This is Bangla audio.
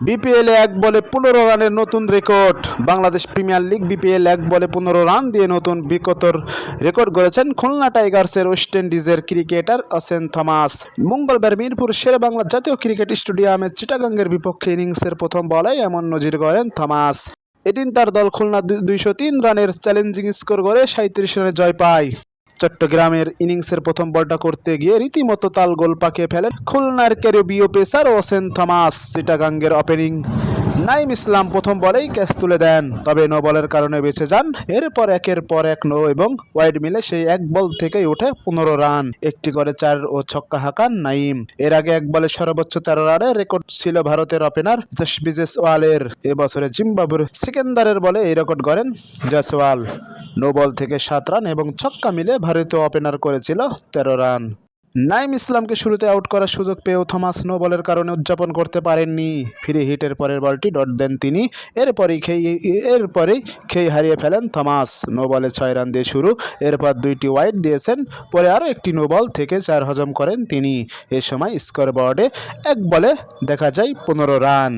বিপিএল এক বলে পনেরো রানের নতুন record. Bangladesh premier league BPL এক বলে পনেরো রান দিয়ে নতুন বিকতর রেকর্ড গড়েছেন খুলনা টাইগার্সের ওয়েস্ট ইন্ডিজের ক্রিকেটার অসেন থমাস। মঙ্গলবার মিরপুর শেরে বাংলা জাতীয় ক্রিকেট স্টেডিয়ামে চিটাগাঙ্গের বিপক্ষে ইনিংসের প্রথম বলে এমন নজির গড়েন থমাস। এদিন তার দল খুলনা দুইশো তিন রানের চ্যালেঞ্জিং স্কোর করে সাঁত্রিশ রানে জয় পায়। চট্টগ্রামের ইনিংসের প্রথম বলটা করতে গিয়ে রীতিমতো তাল গোল পাকিয়ে ফেলেন খুলনার ক্যারিবীয় পেসার ওসেন থমাস, চিটাগাঙ্গের ওপেনিং। নাইম ইসলাম প্রথম বলেই ক্যাচ তুলে দেন, তবে নো বলের কারণে বেঁচে যান। এরপর একের পর এক নো এবং ওয়াইড মিলে সেই এক বল থেকেই ওঠে পনেরো রান। একটি করে চার ও ছক্কা হাঁকান নাইম। এর আগে এক বলে সর্বোচ্চ তেরো রানের রেকর্ড ছিল ভারতের ওপেনার জসবিজেস ওয়ালের এবছরে জিম্বাবুর সিকেন্দারের বলে এই রেকর্ড করেন জয়সওয়াল নো বল থেকে সাত রান এবং ছক্কা মিলে ভারতীয় ওপেনার করেছিল তেরো রান। নাইম ইসলামকে শুরুতে আউট করার সুযোগ পেয়েও থমাস নো বলের কারণে উদযাপন করতে পারেননি। ফ্রি হিটের পরের বলটি ডট দেন তিনি। এরপরেই খেয়ে এরপরেই খেয়ে হারিয়ে ফেলেন থমাস। নো বলে ছয় রান দিয়ে শুরু। এরপর দুইটি ওয়াইড দিয়েছেন। পরে আরও একটি নো বল থেকে চার হজম করেন তিনি। এ সময় স্কোর বোর্ডে এক বলে দেখা যায় পনেরো রান।